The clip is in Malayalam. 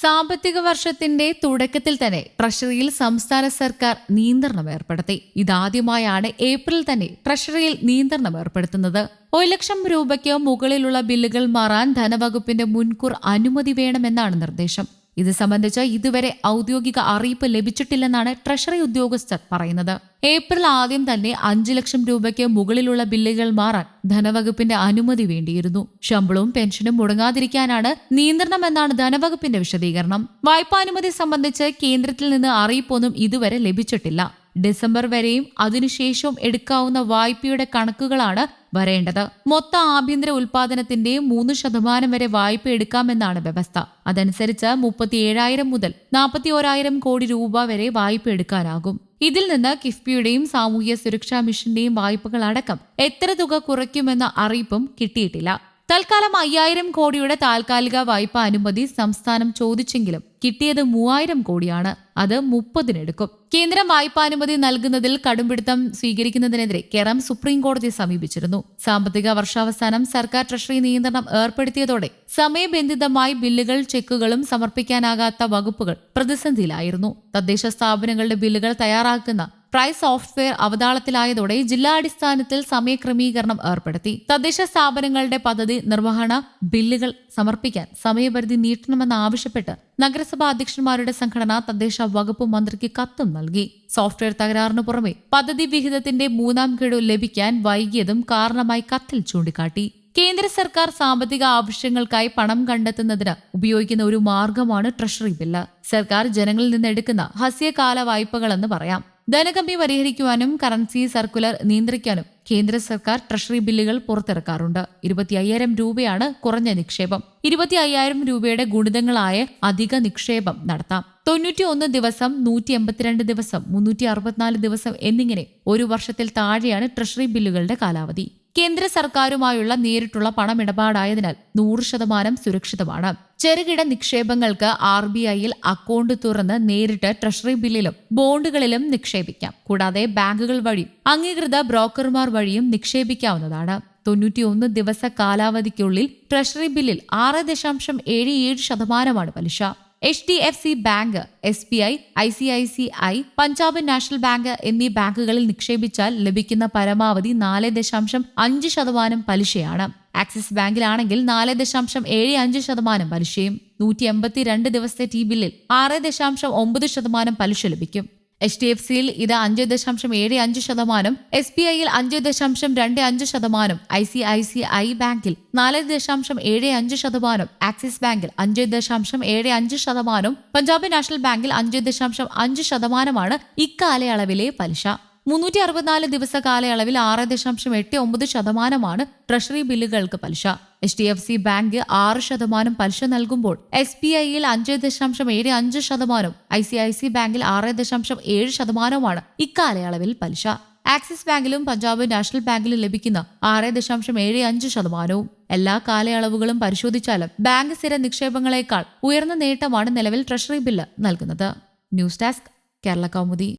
സാമ്പത്തിക വർഷത്തിന്റെ തുടക്കത്തിൽ തന്നെ ട്രഷറിയിൽ സംസ്ഥാന സർക്കാർ നിയന്ത്രണം ഏർപ്പെടുത്തി. ഇതാദ്യമായാണ് ഏപ്രിൽ തന്നെ ട്രഷറിയിൽ നിയന്ത്രണം ഏർപ്പെടുത്തുന്നത്. ഒരു ലക്ഷം രൂപയ്ക്ക് മുകളിലുള്ള ബില്ലുകൾ മാറാൻ ധനവകുപ്പിന്റെ മുൻകൂർ അനുമതി വേണമെന്നാണ് നിർദ്ദേശം. ഇത് സംബന്ധിച്ച് ഇതുവരെ ഔദ്യോഗിക അറിയിപ്പ് ലഭിച്ചിട്ടില്ലെന്നാണ് ട്രഷറി ഉദ്യോഗസ്ഥർ പറയുന്നത്. ഏപ്രിൽ ആദ്യം തന്നെ അഞ്ചു ലക്ഷം രൂപയ്ക്ക് മുകളിലുള്ള ബില്ലുകൾ മാറാൻ ധനവകുപ്പിന്റെ അനുമതി വേണ്ടിയിരുന്നു. ശമ്പളവും പെൻഷനും മുടങ്ങാതിരിക്കാനാണ് നിയന്ത്രണം എന്നാണ് ധനവകുപ്പിന്റെ വിശദീകരണം. വായ്പാനുമതി സംബന്ധിച്ച് കേന്ദ്രത്തിൽ നിന്ന് അറിയിപ്പൊന്നും ഇതുവരെ ലഭിച്ചിട്ടില്ല. ഡിസംബർ വരെയും അതിനുശേഷവും എടുക്കാവുന്ന വായ്പയുടെ കണക്കുകളാണ് വരേണ്ടത്. മൊത്ത ആഭ്യന്തര ഉൽപാദനത്തിന്റെ മൂന്ന് ശതമാനം വരെ വായ്പ എടുക്കാമെന്നാണ് വ്യവസ്ഥ. അതനുസരിച്ച് മുപ്പത്തി ഏഴായിരം മുതൽ നാൽപ്പത്തി ഓരായിരം കോടി രൂപ വരെ വായ്പ എടുക്കാനാകും. ഇതിൽ നിന്ന് കിഫ്ബിയുടെയും സാമൂഹ്യ സുരക്ഷാ മിഷന്റെയും വായ്പകൾ അടക്കം എത്ര തുക കുറയ്ക്കുമെന്ന അറിയിപ്പും കിട്ടിയിട്ടില്ല. തൽക്കാലം അയ്യായിരം കോടിയുടെ താൽക്കാലിക വായ്പ അനുമതി സംസ്ഥാനം ചോദിച്ചെങ്കിലും കിട്ടിയത് മൂവായിരം കോടിയാണ്. അത് മുപ്പതിനെടുക്കും. കേന്ദ്രം വായ്പാനുമതി നൽകുന്നതിൽ കടുംപിടുത്തം സ്വീകരിക്കുന്നതിനെതിരെ കേരളം സുപ്രീം കോടതിയെ സമീപിച്ചിരുന്നു. സാമ്പത്തിക വർഷാവസാനം സർക്കാർ ട്രഷറി നിയന്ത്രണം ഏർപ്പെടുത്തിയതോടെ സമയബന്ധിതമായി ബില്ലുകൾ ചെക്കുകളും സമർപ്പിക്കാനാകാത്ത വകുപ്പുകൾ പ്രതിസന്ധിയിലായിരുന്നു. തദ്ദേശ സ്ഥാപനങ്ങളുടെ ബില്ലുകൾ തയ്യാറാക്കുന്ന പ്രൈസ് സോഫ്റ്റ്വെയർ അവതാളത്തിലായതോടെ ജില്ലാടിസ്ഥാനത്തിൽ സമയക്രമീകരണം ഏർപ്പെടുത്തി. തദ്ദേശ സ്ഥാപനങ്ങളുടെ പദ്ധതി നിർവഹണ ബില്ലുകൾ സമർപ്പിക്കാൻ സമയപരിധി നീട്ടണമെന്നാവശ്യപ്പെട്ട് നഗരസഭാ അധ്യക്ഷന്മാരുടെ സംഘടന തദ്ദേശ വകുപ്പ് മന്ത്രിക്ക് കത്തും നൽകി. സോഫ്റ്റ്വെയർ തകരാറിനു പുറമെ പദ്ധതി വിഹിതത്തിന്റെ മൂന്നാം ഗഡു ലഭിക്കാൻ വൈകിയതും കാരണമായി കത്തിൽ ചൂണ്ടിക്കാട്ടി. കേന്ദ്ര സർക്കാർ സാമ്പത്തിക ആവശ്യങ്ങൾക്കായി പണം കണ്ടെത്തുന്നതിന് ഉപയോഗിക്കുന്ന ഒരു മാർഗമാണ് ട്രഷറി ബില്ല്. സർക്കാർ ജനങ്ങളിൽ നിന്ന് എടുക്കുന്ന ഹസ്യകാല വായ്പകളെന്ന് പറയാം. ധനകമ്മി പരിഹരിക്കുവാനും കറൻസി സർക്കുലർ നിയന്ത്രിക്കാനും കേന്ദ്ര സർക്കാർ ട്രഷറി ബില്ലുകൾ പുറത്തിറക്കാറുണ്ട്. ഇരുപത്തി അയ്യായിരം രൂപയാണ് കുറഞ്ഞ നിക്ഷേപം. ഇരുപത്തി അയ്യായിരം രൂപയുടെ ഗുണിതങ്ങളായ അധിക നിക്ഷേപം നടത്താം. തൊണ്ണൂറ്റി ഒന്ന് ദിവസം നൂറ്റി എൺപത്തിരണ്ട് ദിവസം മുന്നൂറ്റി അറുപത്തിനാല് ദിവസം എന്നിങ്ങനെ ഒരു വർഷത്തിൽ താഴെയാണ് ട്രഷറി ബില്ലുകളുടെ കാലാവധി. കേന്ദ്ര സർക്കാരുമായുള്ള നേരിട്ടുള്ള പണമിടപാടായതിനാൽ നൂറ് ശതമാനം സുരക്ഷിതമാണ്. ചെറുകിട നിക്ഷേപങ്ങൾക്ക് ആർ ബി ഐയിൽ അക്കൗണ്ട് തുറന്ന് നേരിട്ട് ട്രഷറി ബില്ലിലും ബോണ്ടുകളിലും നിക്ഷേപിക്കാം. കൂടാതെ ബാങ്കുകൾ വഴി അംഗീകൃത ബ്രോക്കർമാർ വഴിയും നിക്ഷേപിക്കാവുന്നതാണ്. തൊണ്ണൂറ്റിയൊന്ന് ദിവസ കാലാവധിക്കുള്ളിൽ ട്രഷറി ബില്ലിൽ ആറ് ദശാംശം ഏഴ് ഏഴ് ശതമാനമാണ് പലിശ. H D F C bank S B I I C I C I Punjab national bank എന്നീ ബാങ്കുകളിൽ നിക്ഷേപിച്ചാൽ ലഭിക്കുന്ന പരമാവധി നാല് ദശാംശം അഞ്ച് ശതമാനം പലിശയാണ്. ആക്സിസ് ബാങ്കിലാണെങ്കിൽ നാല് ദശാംശം ഏഴ് അഞ്ച് ശതമാനം പലിശയും നൂറ്റി എൺപത്തി രണ്ട് ദിവസത്തെ ടി ബില്ലിൽ ആറ് ദശാംശം ഒമ്പത് ശതമാനം പലിശ ലഭിക്കും. എച്ച് ഡി എഫ് സിയിൽ ഇത് അഞ്ച് ദശാംശം ഏഴ് അഞ്ച് ശതമാനം എസ് ബി ഐയിൽ അഞ്ച് ദശാംശം രണ്ട് അഞ്ച് ശതമാനം I C I C I ബാങ്കിൽ നാല് ദശാംശം ഏഴ് അഞ്ച് ശതമാനം ആക്സിസ് ബാങ്കിൽ അഞ്ച് ദശാംശം ഏഴ് അഞ്ച് ശതമാനം പഞ്ചാബ് നാഷണൽ ബാങ്കിൽ അഞ്ച് ദശാംശം അഞ്ച് ശതമാനമാണ് ഇക്കാലയളവിലെ പലിശ. മുന്നൂറ്റി അറുപത്തിനാല് ദിവസ കാലയളവിൽ ആറ് ദശാംശം എട്ട് ഒമ്പത് ശതമാനമാണ് ട്രഷറി ബില്ലുകൾക്ക് പലിശ. H D F C bank ആറ് ശതമാനം പലിശ നൽകുമ്പോൾ എസ് ബി ഐയിൽ അഞ്ച് ദശാംശം ഏഴ് അഞ്ച് ശതമാനം ഐ സി ഐ സി ബാങ്കിൽ ആറ് ദശാംശം ഏഴ് ശതമാനവുമാണ് ഇക്കാലയളവിൽ പലിശ. ആക്സിസ് ബാങ്കിലും പഞ്ചാബ് നാഷണൽ ബാങ്കിലും ലഭിക്കുന്ന ആറ് ദശാംശം ഏഴ് അഞ്ച് ശതമാനവും. എല്ലാ കാലയളവുകളും പരിശോധിച്ചാലും ബാങ്ക് സ്ഥിര നിക്ഷേപങ്ങളെക്കാൾ ഉയർന്ന നേട്ടമാണ് നിലവിൽ ട്രഷറി ബില്ല് നൽകുന്നത്. News desk Kerala Kaumudi.